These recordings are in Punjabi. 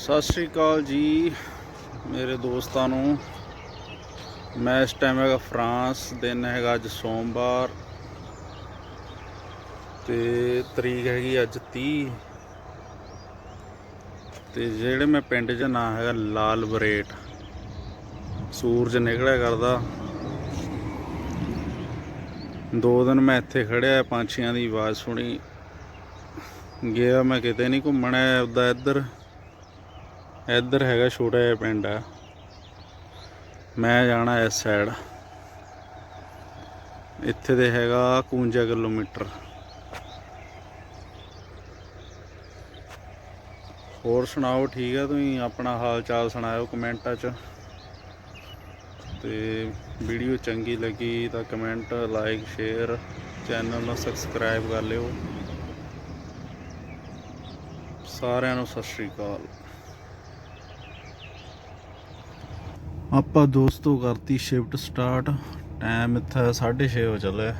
ਸਤਿ ਸ਼੍ਰੀ ਅਕਾਲ ਜੀ ਮੇਰੇ ਦੋਸਤਾਂ ਨੂੰ। ਮੈਂ ਇਸ ਟਾਈਮ ਹੈਗਾ ਫਰਾਂਸ, ਦਿਨ ਹੈਗਾ ਅੱਜ ਸੋਮਵਾਰ ਤੇ ਤਰੀਕ ਹੈਗੀ ਅੱਜ 30 ਤੇ ਜਿਹੜੇ ਮੈਂ ਪਿੰਡ 'ਚ ਨਾਂ ਹੈਗਾ, ਲਾਲ ਬਰੇਟ। ਸੂਰਜ ਨਿਕਲਿਆ ਕਰਦਾ। ਦੋ ਦਿਨ ਮੈਂ ਇੱਥੇ ਖੜਿਆ, ਪੰਛੀਆਂ ਦੀ ਆਵਾਜ਼ ਸੁਣੀ। ਗਿਆ ਮੈਂ ਕਿਤੇ ਨਹੀਂ ਘੁੰਮਣਾ ਉਦਾਂ ਇੱਧਰ। ਇੱਧਰ ਹੈਗਾ ਛੋਟਾ ਜਿਹਾ ਪਿੰਡ ਆ। ਮੈਂ ਜਾਣਾ ਇਸ ਸਾਈਡ ਇੱਥੇ ਦੇ ਹੈਗਾ 51 ਕਿਲੋਮੀਟਰ। ਹੋਰ ਸੁਣਾਓ, ਠੀਕ ਆ ਤੁਸੀਂ? ਆਪਣਾ ਹਾਲ ਚਾਲ ਸੁਣਾਇਓ ਕਮੈਂਟਾਂ 'ਚ। ਤੇ ਵੀਡੀਓ ਚੰਗੀ ਲੱਗੀ ਤਾਂ ਕਮੈਂਟ, ਲਾਈਕ, ਸ਼ੇਅਰ, ਚੈਨਲ ਨੂੰ ਸਬਸਕ੍ਰਾਈਬ ਕਰ ਲਿਓ। ਸਾਰਿਆਂ ਨੂੰ ਸਤਿ ਸ਼੍ਰੀ ਅਕਾਲ। ਆਪਾਂ ਦੋਸਤੋ ਕਰਤੀ ਸ਼ਿਫਟ ਸਟਾਰਟ ਟਾਈਮ ਇੱਥੇ 6:30 ਹੋ ਚੱਲਿਆ।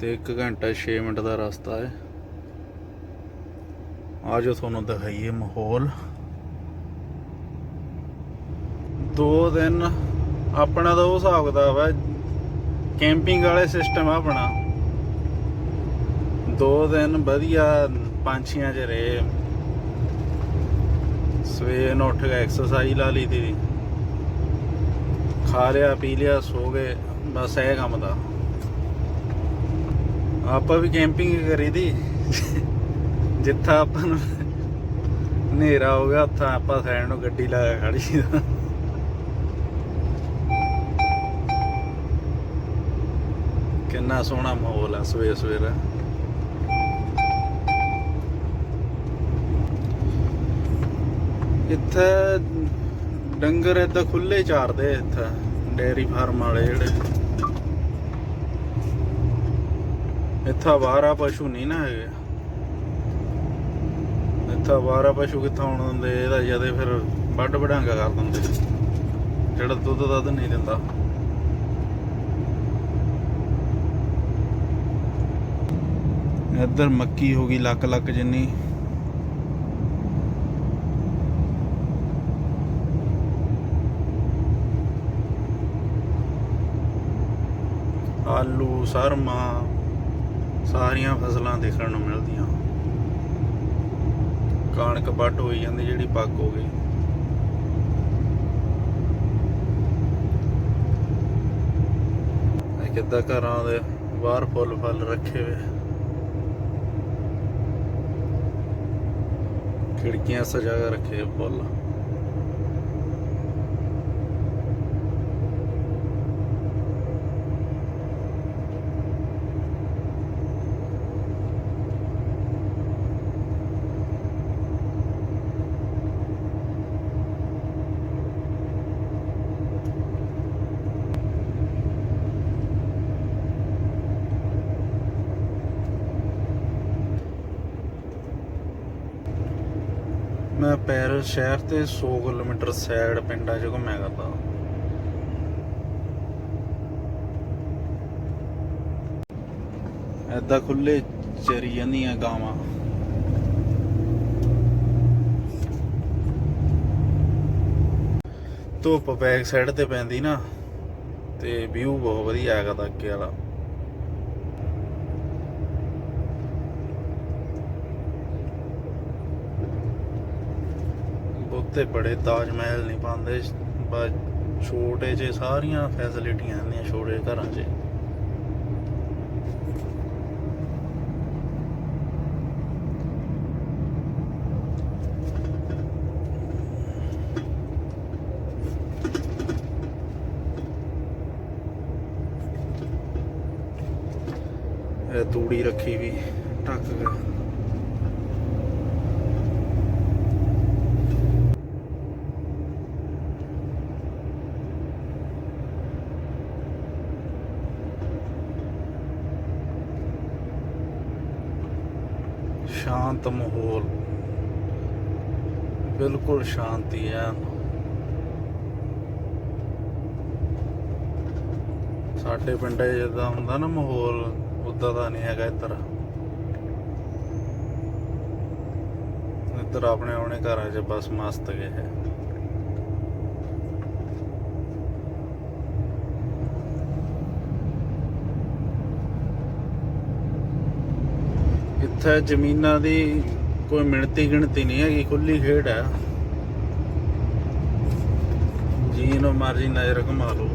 ਤੇ 1 ਘੰਟਾ 6 ਮਿੰਟ ਦਾ ਰਸਤਾ ਹੈ। ਆਜੋ ਤੁਹਾਨੂੰ ਦਿਖਾਈਏ ਮਾਹੌਲ। ਦੋ ਦਿਨ ਆਪਣਾ ਤਾਂ ਉਹ ਹਿਸਾਬ ਕਿਤਾਬ ਹੈ ਕੈਂਪਿੰਗ ਵਾਲੇ ਸਿਸਟਮ ਆ ਆਪਣਾ। ਦੋ ਦਿਨ ਵਧੀਆ ਪੰਛੀਆਂ 'ਚ ਰਹੇ। ਸਵੇਰ ਨੂੰ ਉੱਠ ਕੇ ਐਕਸਰਸਾਈਜ਼ ਲਾ ਲਈ ਤੀ ਖਾ ਲਿਆ, ਪੀ ਲਿਆ, ਸੋ ਗਏ, ਬਸ ਇਹ ਕੰਮ ਦਾ। ਆਪਾਂ ਵੀ ਕੈਂਪਿੰਗ ਕਰੀ ਦੀ। ਜਿੱਥਾ ਆਪਾਂ ਨੂੰ ਹਨੇਰਾ ਹੋ ਗਿਆ, ਉੱਥਾ ਆਪਾਂ ਸਾਈਡ ਨੂੰ ਗੱਡੀ ਲਾ ਕੇ ਖੜੀ ਦਾ ਕਿੰਨਾ ਸੋਹਣਾ ਮਾਹੌਲ ਆ ਸਵੇਰ ਸਵੇਰ ਇੱਥੇ ਡੰਗਰ ਏਦਾਂ ਖੁੱਲੇ ਚਾਰਦੇ ਇੱਥੇ, ਡੇਅਰੀ ਫਾਰਮ ਵਾਲੇ ਜਿਹੜੇ। ਇੱਥੇ ਬਾਹਰਾ ਪਸ਼ੂ ਨਹੀਂ ਨਾ ਹੈਗੇ। ਇੱਥੇ ਬਾਹਰਾ ਪਸ਼ੂ ਕਿੱਥੋਂ ਆਉਣ ਦਿੰਦੇ, ਇਹਦਾ ਜਦੇ ਫਿਰ ਵੱਡ ਵਡਾਂਗਾ ਕਰ ਦਿੰਦੇ। ਜਿਹੜਾ ਦੁੱਧ ਦੱਧ ਨਹੀਂ ਦਿੰਦਾ। ਇੱਧਰ ਮੱਕੀ ਹੋ ਗਈ ਲੱਕ ਲੱਕ ਜਿੰਨੀ। ਆਲੂ, ਸਰਮਾ, ਸਾਰੀਆਂ ਫਸਲਾਂ ਦੇਖਣ ਨੂੰ ਮਿਲਦੀਆਂ। ਕਣਕ ਵੱਟ ਹੋਈ ਜਾਂਦੀ, ਜਿਹੜੀ ਪੱਕ ਹੋ ਗਈ। ਇਹ ਕਿੱਦਾਂ ਘਰਾਂ ਦੇ ਬਾਹਰ ਫੁੱਲ ਫਲ ਰੱਖੇ ਹੋਏ? ਖਿੜਕੀਆਂ ਸਜਾ ਕੇ ਰੱਖੇ ਫੁੱਲ ਮੈਂ ਪੈਰਿਸ ਸ਼ਹਿਰ ਤੇ 100 ਕਿਲੋਮੀਟਰ ਸਾਈਡ ਪਿੰਡਾਂ 'ਚ ਘੁੰਮਿਆ ਕਰਦਾ ਐਦਾਂ ਖੁੱਲੇ ਚਰੀ ਜਾਂਦੀਆਂ ਗਾਵਾਂ। ਧੁੱਪ ਬੈਕ ਸਾਈਡ ਤੇ ਪੈਂਦੀ ਨਾ, ਤੇ ਵਿਊ ਬਹੁਤ ਵਧੀਆ ਹੈਗਾ ਤਾਂ ਅੱਗੇ ਵਾਲਾ। ਬਹੁਤੇ ਬੜੇ ਤਾਜ ਮਹਿਲ ਨਹੀਂ ਪਾਉਂਦੇ, ਬਸ ਛੋਟੇ ਜਿਹੇ ਸਾਰੀਆਂ ਫੈਸਿਲਿਟੀਆਂ ਆਉਂਦੀਆਂ ਛੋਟੇ ਘਰਾਂ 'ਚ। ਤੂੜੀ ਰੱਖੀ ਵੀ, ਢੱਕ ਕੇ। ਸ਼ਾਂਤ ਮਾਹੌਲ। ਬਿਲਕੁਲ ਸ਼ਾਂਤੀ ਹੈ। ਸਾਡੇ ਪਿੰਡ ਜਿੱਦਾਂ ਹੁੰਦਾ ਨਾ ਮਾਹੌਲ, ਉਦਾਂ ਦਾ ਨਹੀਂ ਹੈਗਾ ਇੱਧਰ। ਇੱਧਰ ਆਪਣੇ ਆਪਣੇ ਘਰਾਂ 'ਚ ਬਸ ਮਸਤ ਗਏ ਹੈ। ਇੱਥੇ ਜ਼ਮੀਨਾਂ ਦੀ ਕੋਈ ਮਿਣਤੀ ਗਿਣਤੀ ਨਹੀਂ ਹੈਗੀ ਖੁੱਲੀ ਖੇਡ ਹੈ। ਜੀਨੋ ਮਰਜ਼ੀ ਨਜ਼ਰ ਘੁਮਾ ਲਓ।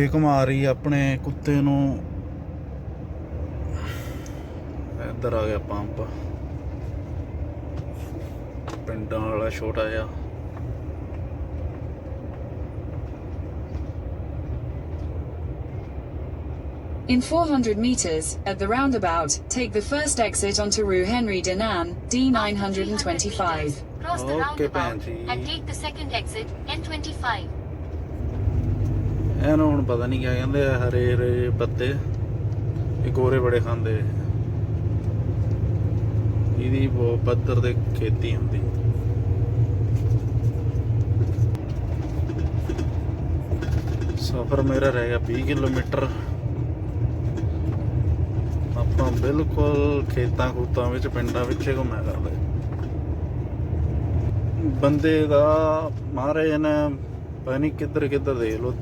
ਬੇਬੇ ਘੁਮਾ ਰਹੀ ਆਪਣੇ ਕੁੱਤੇ ਨੂੰ ਇੱਧਰ ਆ ਗਿਆ ਪੰਪ ਪਿੰਡਾਂ ਵਾਲਾ ਛੋਟਾ ਜਿਹਾ In 400 meters, at the roundabout, take the first exit onto Rue Henry Denan, D925. Cross the Okay, roundabout Pansy. and take the second exit, N25. ਇਹਨੂੰ ਹੁਣ ਪਤਾ ਨਹੀਂ ਕਿਆ ਕਹਿੰਦੇ ਆ, ਹਰੇ ਹਰੇ ਪੱਤੇ। ਇਹ ਗੋਰੇ ਬੜੇ ਖਾਂਦੇ ਇਹਦੀ ਬਹੁਤ ਪੱਧਰ ਤੇ ਖੇਤੀ ਹੁੰਦੀ। ਸਫ਼ਰ ਮੇਰਾ ਰਹਿ ਗਿਆ 20 ਕਿਲੋਮੀਟਰ। ਆਪਾਂ ਬਿਲਕੁਲ ਖੇਤਾਂ ਖੂਤਾਂ ਵਿੱਚ, ਪਿੰਡਾਂ ਵਿੱਚ ਘੁੰਮਿਆ ਕਰਦੇ। ਬੰਦੇ ਦਾ, ਮਹਾਰਾਜ ਨੇ ਪਤਾ ਨਹੀਂ ਕਿੱਧਰ ਕਿੱਧਰ ਦੇਖ ਲੋ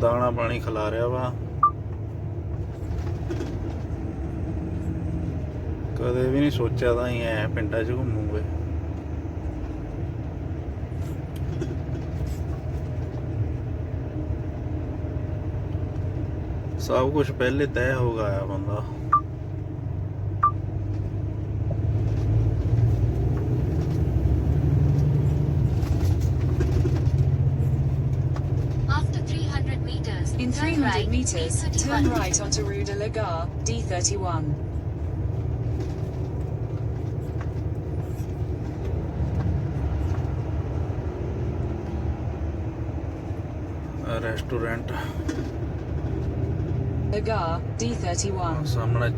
ਦਾਣਾ ਪਾਣੀ ਖਿਲਾ ਰਿਹਾ ਵਾ। ਕਦੇ ਵੀ ਨਹੀਂ ਸੋਚਿਆ ਤਾਂ ਹੀ ਐ ਪਿੰਡਾਂ 'ਚ ਘੁੰਮੂਗੇ ਸਭ ਕੁਝ ਪਹਿਲੇ ਤੈਅ ਹੋ ਗਿਆ ਬੰਦਾ। right, meters, turn right onto Rue de la Gare, D31. Restaurant लगा डी थर्टी वन सामने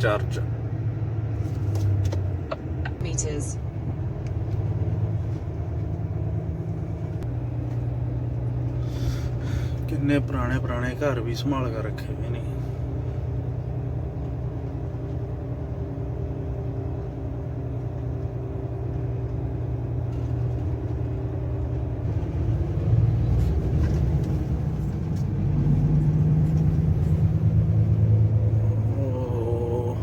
ਕਿੰਨੇ ਪੁਰਾਣੇ ਪੁਰਾਣੇ ਘਰ ਵੀ ਸੰਭਾਲ ਕੇ ਰੱਖੇ ਹੋਏ ਨੇ ਓਹ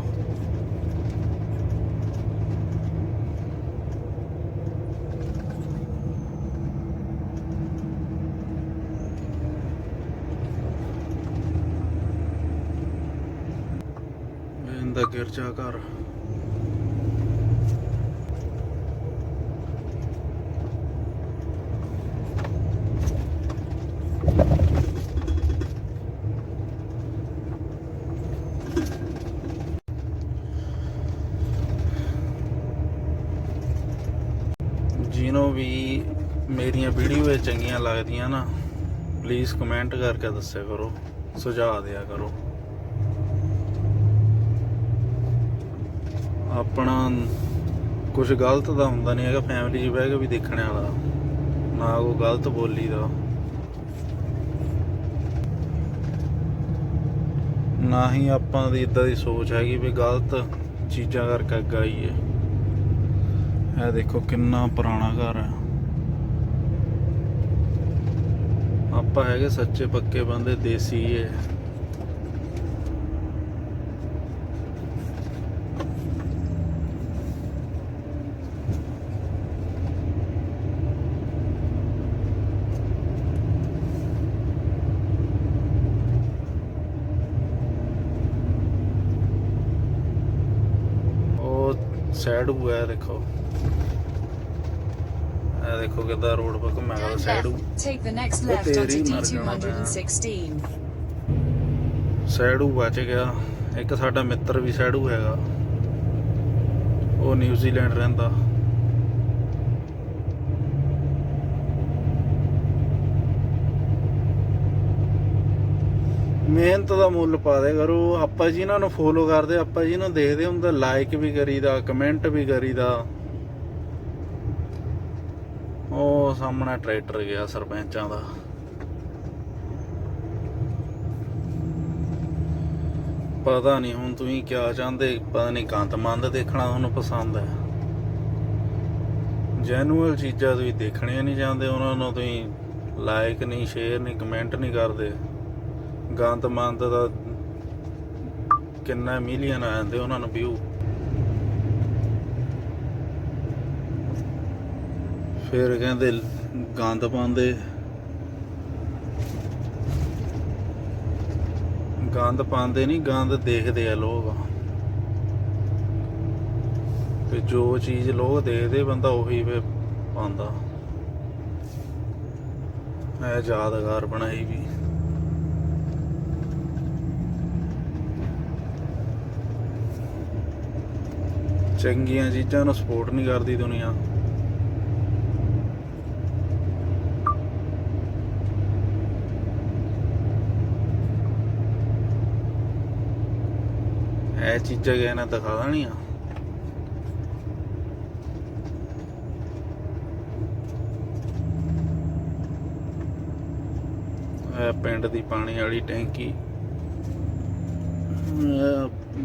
ਇਹਦਾ ਗਿਰਜਾ ਘਰ। ਜਿਹਨੂੰ ਵੀ ਮੇਰੀਆਂ ਵੀਡੀਓ ਚੰਗੀਆਂ ਲੱਗਦੀਆਂ ਨਾ ਪਲੀਜ਼ ਕਮੈਂਟ ਕਰਕੇ ਦੱਸਿਆ ਕਰੋ, ਸੁਝਾਅ ਦਿਆ ਕਰੋ। ਆਪਣਾ ਕੁਝ ਗਲਤ ਦਾ ਹੁੰਦਾ ਨਹੀਂ ਹੈਗਾ ਫੈਮਿਲੀ 'ਚ ਬਹਿ ਕੇ ਵੀ ਦੇਖਣ ਵਾਲਾ। ਨਾ ਕੋਈ ਗਲਤ ਬੋਲੀ ਦਾ। ਨਾ ਹੀ ਆਪਾਂ ਦੀ ਇਦਾਂ ਦੀ ਸੋਚ ਹੈਗੀ ਵੀ ਗਲਤ ਚੀਜ਼ਾਂ ਕਰਕੇ ਅੱਗੇ ਆਈਏ। ਇਹ ਦੇਖੋ ਕਿੰਨਾ ਪੁਰਾਣਾ ਘਰ ਹੈ। ਆਪਾਂ ਹੈਗੇ ਸੱਚੇ ਪੱਕੇ ਬੰਦੇ, ਦੇਸੀ ਹੈ। ਸਾਈਡ ਹੋਇਆ ਦੇਖੋ। ਇਹ ਦੇਖੋ ਕਿੱਦਾਂ ਰੋਡ 'ਤੇ ਘੁੰਮਿਆ ਕਰਦਾ ਸਾਈਡ left ਤੇਰੀ onto ਮਰ ਜਾਣਾ ਮੈਂ। D216. ਸੈਡੂ ਬਚ ਗਿਆ। ਇੱਕ ਸਾਡਾ ਮਿੱਤਰ ਵੀ ਸੈਡੂ ਹੈਗਾ। ਉਹ ਨਿਊਜ਼ੀਲੈਂਡ ਰਹਿੰਦਾ। ਮਿਹਨਤ ਦਾ ਮੁੱਲ ਪਾ ਦੇ ਕਰੋ। ਆਪਾਂ ਜੀ ਇਹਨਾਂ ਨੂੰ ਫੋਲੋ ਕਰਦੇ, ਆਪਾਂ ਜੀ ਇਹਨਾਂ ਨੂੰ ਦੇਖਦੇ ਹੁੰਦਾ ਲਾਈਕ ਵੀ ਕਰੀਦਾ ਕਮੈਂਟ ਵੀ ਕਰੀਦਾ। ਉਹ ਸਾਹਮਣੇ ਟਰੈਕਟਰ ਗਿਆ ਸਰਪੰਚਾਂ ਦਾ। ਪਤਾ ਨਹੀਂ ਹੁਣ ਤੁਸੀਂ ਕੀ ਚਾਹੁੰਦੇ, ਪਤਾ ਨਹੀਂ ਕੰਤ ਮੰਦ ਦੇਖਣਾ ਤੁਹਾਨੂੰ ਪਸੰਦ ਹੈ। ਜੈਨੂਅਲ ਚੀਜ਼ਾਂ ਤੁਸੀਂ ਦੇਖਣੀਆਂ ਨਹੀਂ ਚਾਹੁੰਦੇ, ਉਹਨਾਂ ਨੂੰ ਤੁਸੀਂ ਲਾਈਕ ਨਹੀਂ ਸ਼ੇਅਰ ਨਹੀਂ ਕਮੈਂਟ ਨਹੀਂ ਕਰਦੇ। ਗੰਦ ਮੰਦ ਦਾ ਕਿੰਨਾ ਮਿਲੀਅਨ ਆ ਜਾਂਦੇ ਉਹਨਾਂ ਨੂੰ ਵਿਊ ਫਿਰ ਕਹਿੰਦੇ ਗੰਦ ਪਾਉਂਦੇ। ਗੰਦ ਪਾਉਂਦੇ ਨਹੀਂ, ਗੰਦ ਦੇਖਦੇ ਆ ਲੋਕ। ਤੇ ਜੋ ਚੀਜ਼ ਲੋਕ ਦੇਖਦੇ, ਬੰਦਾ ਉਹੀ ਫੇ ਪਾਉਂਦਾ। ਇਹ ਯਾਦਗਾਰ ਬਣਾਈ ਵੀ। ਚੰਗੀਆਂ ਚੀਜ਼ਾਂ ਨੂੰ ਸਪੋਰਟ ਨਹੀਂ ਕਰਦੀ ਦੁਨੀਆ। ਇਹ ਚੀਜ਼ਾਂ ਕਿਸੇ ਨੇ ਦਿਖਾ ਦੇਣੀਆਂ। ਪਿੰਡ ਦੀ ਪਾਣੀ ਵਾਲੀ ਟੈਂਕੀ।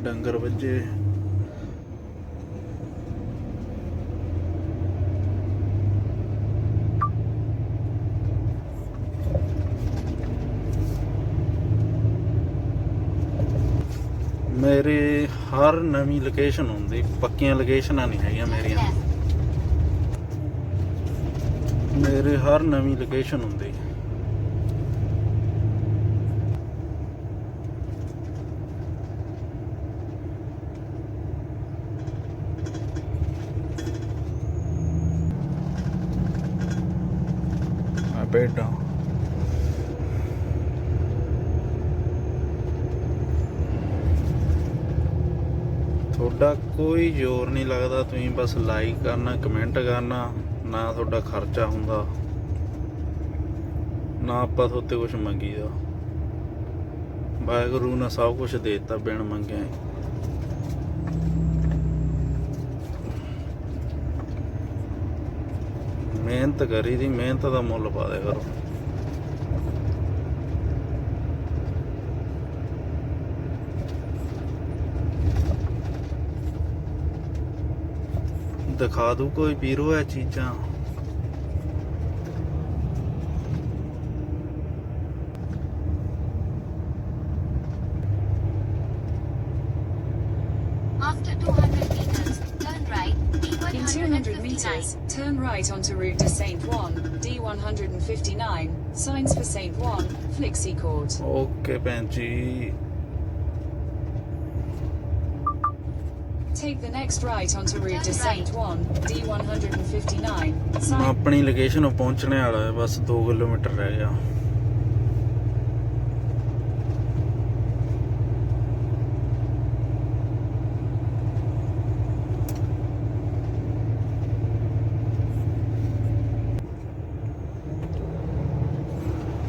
ਡੰਗਰ ਵੱਜੇ ਮੇਰੇ ਹਰ ਨਵੀਂ ਲੋਕੇਸ਼ਨ ਹੁੰਦੀ, ਪੱਕੀਆਂ ਲੋਕੇਸ਼ਨਾਂ ਨਹੀਂ ਹੈਗੀਆਂ ਮੇਰੀਆਂ। ਮੇਰੇ ਹਰ ਨਵੀਂ ਲੋਕੇਸ਼ਨ ਹੁੰਦੀ। ਆ। ਤੁਹਾਡਾ ਕੋਈ ਜ਼ੋਰ ਨਹੀਂ ਲੱਗਦਾ, ਤੁਸੀਂ ਬਸ ਲਾਈਕ ਕਰਨਾ ਕਮੈਂਟ ਕਰਨਾ, ਨਾ ਤੁਹਾਡਾ ਖਰਚਾ ਹੁੰਦਾ। ਨਾ ਆਪਾਂ ਤੁਹਾਤੇ ਕੁਝ ਮੰਗੀਦਾ। ਵਾਹਿਗੁਰੂ ਨੇ ਸਭ ਕੁਝ ਦੇ ਦਿੱਤਾ, ਬਿਨ ਮੰਗਿਆ ਹੀ। ਮਿਹਨਤ ਕਰੀ ਦੀ, ਮਿਹਨਤ ਦਾ ਮੁੱਲ ਪਾ ਦੇ ਕਰੋ। ਦਿਖਾ ਦੂ ਕੋਈ ਪੀਰੋ ਇਹ ਚੀਜ਼ਾਂ After 200 meters, turn right, In 200 D159. meters, turn right onto Route de Saint Juan, D159, signs for Saint Juan, Flixie Court. Okay ਭੈਣ Take the next right onto Route de Saint D159, ਮੈਂ sign ਆਪਣੀ ਲੋਕੇਸ਼ਨ ਪਹੁੰਚਣੇ ਵਾਲਾ ਹੈ ਬਸ 2 ਕਿਲੋਮੀਟਰ ਰਹਿ ਗਿਆ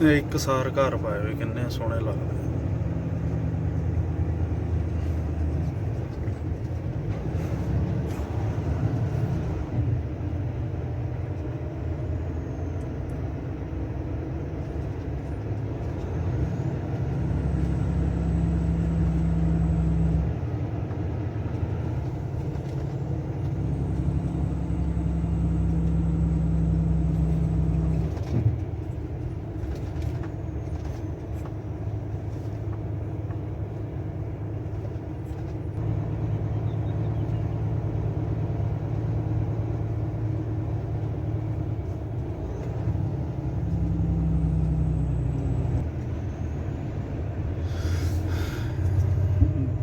ਇਹ ਇੱਕ ਸਾਰ ਘਰ ਪਾਏ ਹੋਏ ਕਿੰਨੇ ਸੋਹਣੇ ਲੱਗਦੇ ਆ।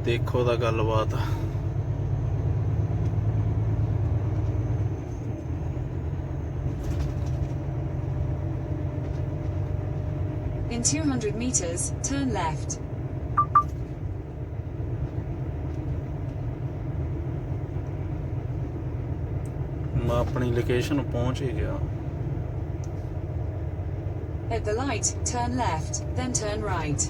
ਦੇਖੋ ਦਾ ਗੱਲਬਾਤ In 200 meters, turn left. ਮੈਂ ਆਪਣੀ ਲੋਕੇਸ਼ਨ ਪਹੁੰਚ ਹੀ ਗਿਆ At the light, turn left, then turn right.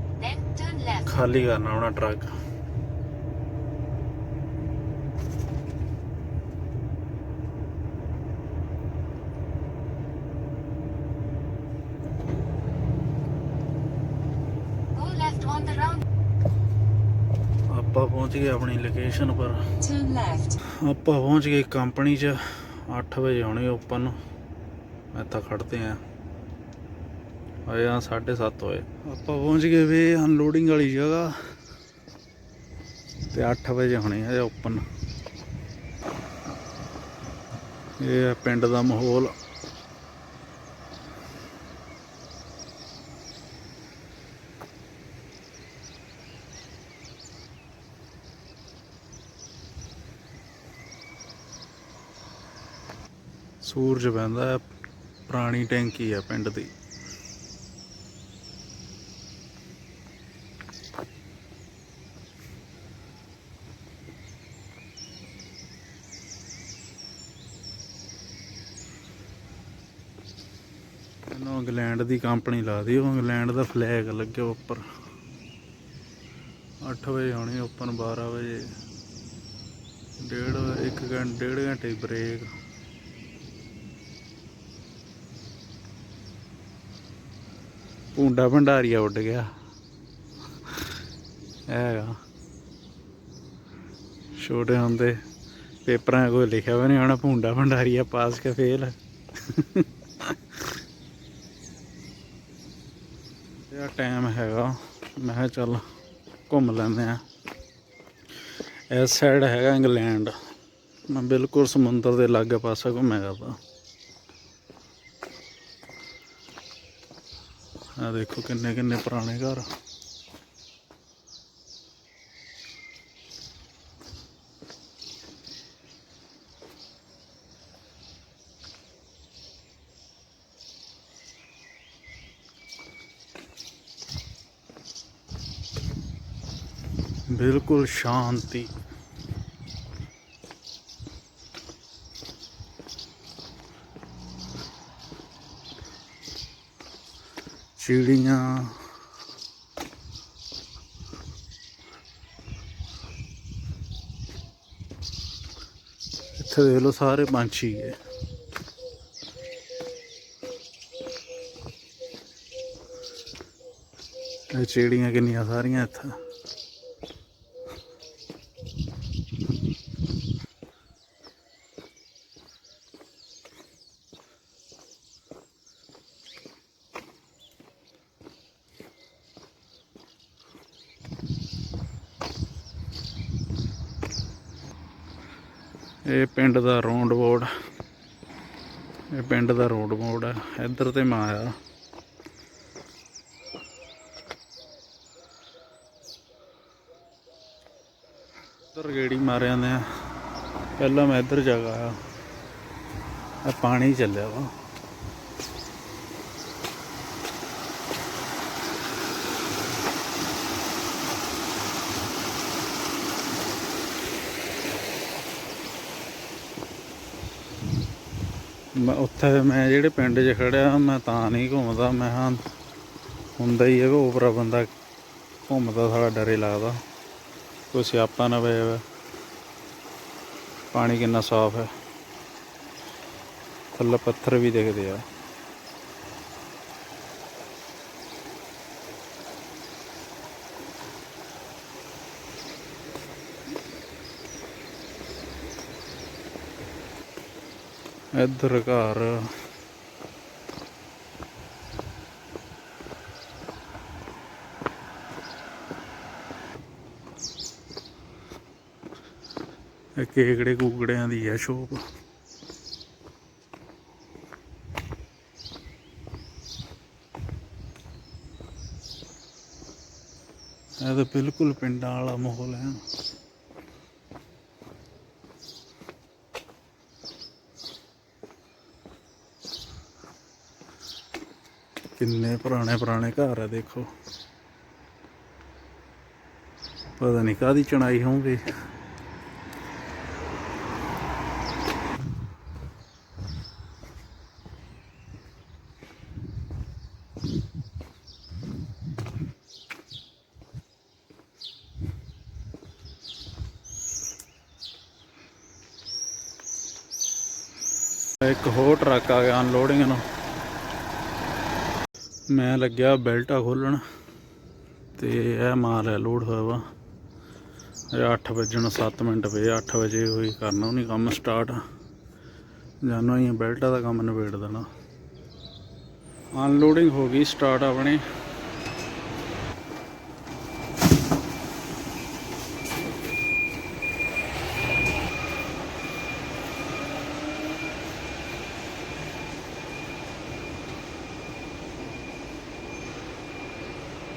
ਖਾਲੀ ਕਰਨਾ ਉਹਨਾਂ ਟਰੱਕ. ਆਪਾਂ ਪਹੁੰਚ ਗਏ ਆਪਣੀ ਲੋਕੇਸ਼ਨ ਪਰ. ਆਪਾਂ ਪਹੁੰਚ ਗਏ ਕੰਪਨੀ 'ਚ 8 ਵਜੇ ਆਉਣੀ ਓਪਨ ਇੱਥੇ ਖੜਦੇ ਆ ਆਏ ਆ 7:30 ਹੋਏ। ਆਪਾਂ ਪਹੁੰਚ ਗਏ ਵੇ ਅਨਲੋਡਿੰਗ ਵਾਲੀ ਜਗ੍ਹਾ ਤੇ 8 ਵਜੇ ਹੋਣੀ ਹੈ ਓਪਨ ਇਹ ਹੈ ਪਿੰਡ ਦਾ ਮਾਹੌਲ। ਸੂਰਜ ਪੈਂਦਾ ਹੈ ਪੁਰਾਣੀ ਟੈਂਕੀ ਹੈ ਪਿੰਡ ਦੀ ਇਹਨੂੰ ਇੰਗਲੈਂਡ ਦੀ ਕੰਪਨੀ ਲਾਦੀ ਉਹ ਇੰਗਲੈਂਡ ਦਾ ਫਲੈਗ ਲੱਗਿਆ ਉੱਪਰ। 8 ਵਜੇ ਆਉਣੀ ਓਪਨ 12 ਵਜੇ। ਡੇਢ ਇੱਕ ਘੰਟੇ, ਡੇਢ ਘੰਟੇ ਬ੍ਰੇਕ ਪੁੰਡਾ ਭੰਡਾਰੀਆ ਉੱਡ ਗਿਆ। ਹੈਗਾ। ਛੋਟੇ ਹੁੰਦੇ ਪੇਪਰਾਂ 'ਚ ਕੋਈ ਲਿਖਿਆ ਵੀ ਨਹੀਂ ਹੋਣਾ ਪੁੰਡਾ ਭੰਡਾਰੀਆ ਪਾਸ ਕੇ ਫੇਲ ਟਾਈਮ ਹੈਗਾ। ਮੈਂ ਕਿਹਾ ਚੱਲ ਘੁੰਮ ਲੈਂਦੇ ਆ ਇਸ ਸਾਈਡ ਹੈਗਾ ਇੰਗਲੈਂਡ। ਮੈਂ ਬਿਲਕੁਲ ਸਮੁੰਦਰ ਦੇ ਲਾਗੇ ਪਾਸੇ ਘੁੰਮਿਆ ਕਰਦਾ। ਆ ਦੇਖੋ ਕਿੰਨੇ ਕਿੰਨੇ ਪੁਰਾਣੇ ਘਰ। ਬਿਲਕੁਲ ਸ਼ਾਂਤੀ ਚਿੜੀਆਂ ਇੱਥੇ ਦੇਖ ਲਓ ਸਾਰੇ ਪੰਛੀ ਹੈ ਇਹ ਚਿੜੀਆਂ ਕਿੰਨੀਆਂ ਸਾਰੀਆਂ ਇਹ ਪਿੰਡ ਦਾ ਰੌਂਡ ਬੋਰਡ। ਇਹ ਪਿੰਡ ਦਾ ਰੋਡ ਬੋਰਡ ਹੈ। ਇੱਧਰ ਤੇ ਮੈਂ ਆਇਆ। ਇੱਧਰ ਗੇੜੀ ਮਾਰ ਜਾਂਦੇ ਆ ਪਹਿਲਾਂ ਮੈਂ ਇੱਧਰ ਜਗਾ ਆਇਆ। ਪਾਣੀ ਚੱਲਿਆ ਵਾ। ਮੈਂ ਉੱਥੇ ਮੈਂ ਜਿਹੜੇ ਪਿੰਡ 'ਚ ਖੜਿਆ, ਮੈਂ ਤਾਂ ਨਹੀਂ ਘੁੰਮਦਾ, ਮੈਂ ਹਾਂ ਹੁੰਦਾ ਹੀ ਹੈ ਵੀ ਉਪਰਾ ਬੰਦਾ ਘੁੰਮਦਾ, ਸਾਲਾ ਡਰੇ ਲੱਗਦਾ। ਕੋਈ ਸਿਆਪਾ ਨਾ ਪਏ ਹੋਵੇ ਪਾਣੀ ਕਿੰਨਾ ਸਾਫ਼ ਹੈ। ਥੱਲੇ ਪੱਥਰ ਵੀ ਦਿਖਦੇ ਆ। ਇੱਧਰ ਘਰ। ਇਹ ਕੇਕੜੇ ਕੂਕੜਿਆਂ ਦੀ ਹੈ ਸ਼ੋਪ? ਇਹ ਤਾਂ ਬਿਲਕੁਲ ਪਿੰਡਾਂ ਵਾਲਾ ਮਾਹੌਲ ਹੈ। ਕਿੰਨੇ ਪੁਰਾਣੇ ਪੁਰਾਣੇ ਘਰ ਆ ਦੇਖੋ। ਪਤਾ ਨਹੀਂ ਕਾਦੀ ਚਣਾਈ ਹੋਊਗੀ ਇੱਕ ਹੋਰ ਟਰੱਕ ਆ ਗਿਆ ਅਨਲੋਡਿੰਗ ਨੂੰ ਮੈਂ ਲੱਗਿਆ ਬੈਲਟਾ ਖੋਲਣ ਤੇ ਇਹ ਮਾਲ ਹੈ ਲੋਡ ਹੋਇਆ ਵਾ। ਇਹ 8 ਵਜਣ 7 ਮਿੰਟ ਪਏ 8 ਵਜੇ ਹੋਈ ਕਰਨਾ ਉਹਨੇ ਕੰਮ ਸਟਾਰਟ ਜਾਨੋ ਹੀ ਬੈਲਟਾ ਦਾ ਕੰਮ ਨਿਬੇੜ ਦੇਣਾ। ਅਨਲੋਡਿੰਗ ਹੋ ਗਈ ਸਟਾਰਟ ਆਪਣੀ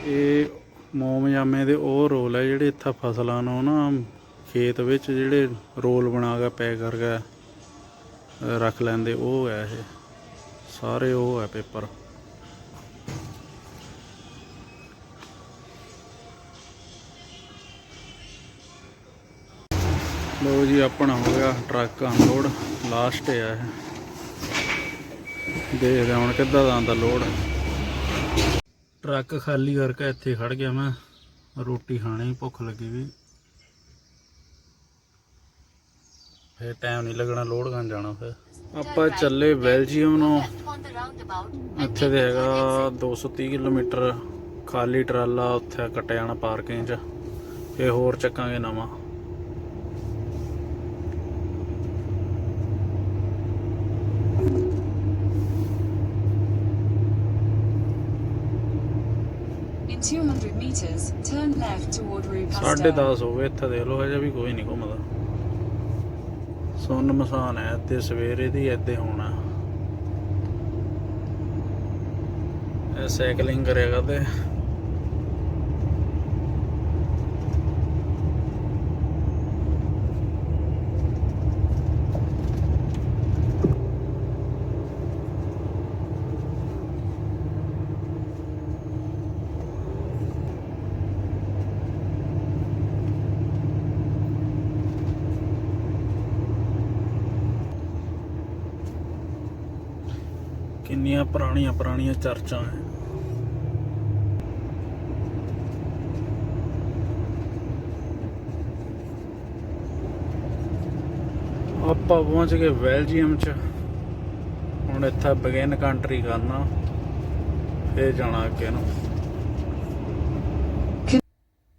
ਇਹ ਮੋਮਜਾਮੇ ਦੇ ਉਹ ਰੋਲ ਹੈ ਜਿਹੜੇ ਇੱਥੇ ਫਸਲਾਂ ਨੂੰ ਨਾ ਖੇਤ ਵਿੱਚ ਜਿਹੜੇ ਰੋਲ ਬਣਾ ਕੇ, ਪੈਕ ਕਰਕੇ ਰੱਖ ਲੈਂਦੇ, ਉਹ ਹੈ ਇਹ। ਸਾਰੇ ਉਹ ਹੈ ਪੇਪਰ। ਲੋ ਜੀ, ਆਪਣਾ ਹੋ ਗਿਆ ਟਰੱਕ ਅਨਲੋਡ ਲਾਸਟ ਹੈ ਇਹ। ਦੇਖਦੇ ਹੁਣ ਕਿੱਦਾਂ ਦਾ ਆਂਦਾ ਲੋਡ ਟਰੱਕ ਖਾਲੀ ਕਰਕੇ ਇੱਥੇ ਖੜ ਗਿਆ ਮੈਂ। ਰੋਟੀ ਖਾਣੀ, ਭੁੱਖ ਲੱਗੀ ਵੀ। ਫੇਰ ਟਾਈਮ ਨਹੀਂ ਲੱਗਣਾ ਲੋਡ ਕਰਨ ਜਾਣਾ ਫਿਰ। ਆਪਾਂ ਚੱਲੇ ਬੈਲਜੀਅਮ ਨੂੰ। Left on the roundabout. ਇੱਥੇ ਤੇ ਹੈਗਾ 230 ਕਿਲੋਮੀਟਰ ਖਾਲੀ ਟਰਾਲਾ, ਉੱਥੇ ਕੱਟ ਜਾਣਾ ਪਾਰਕਿੰਗ 'ਚ। ਫੇਰ ਹੋਰ ਚੱਕਾਂਗੇ ਨਵਾਂ। 10:30 ਹੋ ਗਏ, ਇੱਥੇ ਦੇਖ ਲਓ, ਹਜੇ ਵੀ ਕੋਈ ਨਹੀਂ ਘੁੰਮਦਾ। ਸੁੰਨ ਮਸਾਨ ਹੈ ਤੇ ਸਵੇਰੇ ਦੀ ਐਦੇ ਹੋਣਾ। ਸਾਈਕਲਿੰਗ ਕਰਿਆ ਕਰਦੇ। ਪੁਰਾਣੀਆਂ ਪੁਰਾਣੀਆਂ ਚਰਚਾਂ ਹੈ। ਆਪਾਂ ਪਹੁੰਚ ਗਏ ਬੈਲਜੀਅਮ ਚ। ਹੁਣ ਇੱਥੇ ਬਿਗਿਨ ਕੰਟਰੀ ਕਰਨਾ ਫੇਰ ਜਾਣਾ ਅੱਗੇ ਨੂੰ।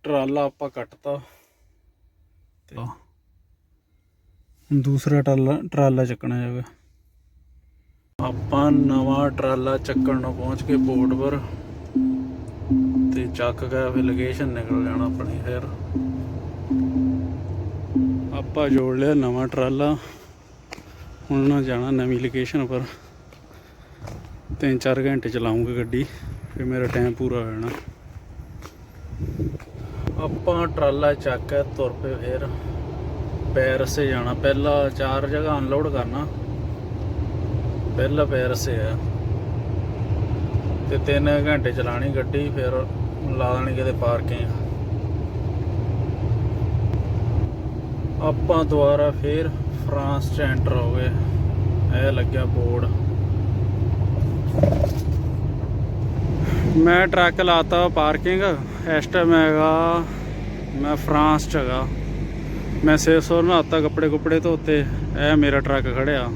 ਟਰਾਲਾ ਆਪਾਂ ਕੱਟਤਾ। ਤੇ ਦੂਸਰਾ ਟਰਾਲਾ ਟਰਾਲਾ ਚੱਕਣਾ ਜਾਵੇ ਆਪਾਂ ਨਵਾਂ ਟਰਾਲਾ ਚੱਕਣ ਨੂੰ ਪਹੁੰਚ ਕੇ ਪੋਰਟ ਪਰ ਤੇ ਚੱਕ ਗਿਆ ਫਿਰ ਲੋਕੇਸ਼ਨ ਨਿਕਲ ਜਾਣਾ ਆਪਣੀ, ਫਿਰ ਆਪਾਂ ਜੋੜ ਲਿਆ ਨਵਾਂ ਟਰਾਲਾ। ਹੁਣ ਨਾ ਜਾਣਾ ਨਵੀਂ ਲੋਕੇਸ਼ਨ ਪਰ। ਤਿੰਨ ਚਾਰ ਘੰਟੇ ਚਲਾਉਂਗਾ ਗੱਡੀ, ਫਿਰ ਮੇਰਾ ਟਾਈਮ ਪੂਰਾ ਹੋ ਜਾਣਾ। ਆਪਾਂ ਟਰਾਲਾ ਚੱਕ ਕੇ ਤੁਰ ਪਏ ਫਿਰ। ਪੈਰਸ ਸੇ ਜਾਣਾ, ਪਹਿਲਾਂ ਚਾਰ ਜਗ੍ਹਾ ਅਨਲੋਡ ਕਰਨਾ। ਪਹਿਲਾ ਪੈਰਿਸ ਹੈ ਤੇ 3 ਘੰਟੇ ਚਲਾਣੀ ਗੱਡੀ, ਫਿਰ ਲਾ ਦੇਣੀ ਕਿਤੇ ਪਾਰਕਿੰਗ। ਆਪਾਂ ਦੁਬਾਰਾ ਫਿਰ ਫਰਾਂਸ ਚ ਐਂਟਰ ਹੋ ਗਏ। ਇਹ ਲੱਗਿਆ ਬੋਰਡ। ਮੈਂ ਟਰੱਕ ਲਾਤਾ ਪਾਰਕਿੰਗ। ਇਸ ਟਾਈਮ ਹੈਗਾ, ਮੈਂ ਫਰਾਂਸ ਚ ਹੈਗਾ। ਮੈਂ ਸੇ ਸੋ ਨਹਾਤਾ ਕੱਪੜੇ ਕੁਪੜੇ ਧੋਤੇ। ਇਹ ਮੇਰਾ ਟਰੱਕ ਖੜਿਆ।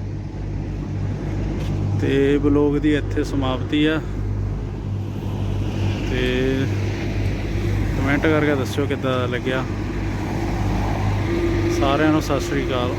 ਤੇ ਬਲੌਗ ਦੀ ਇੱਥੇ ਸਮਾਪਤੀ ਆ। ਤੇ ਕਮੈਂਟ ਕਰਕੇ ਦੱਸਿਓ ਕਿੱਦਾਂ ਲੱਗਿਆ। ਸਾਰਿਆਂ ਨੂੰ ਸਤਿ ਸ੍ਰੀ ਅਕਾਲ।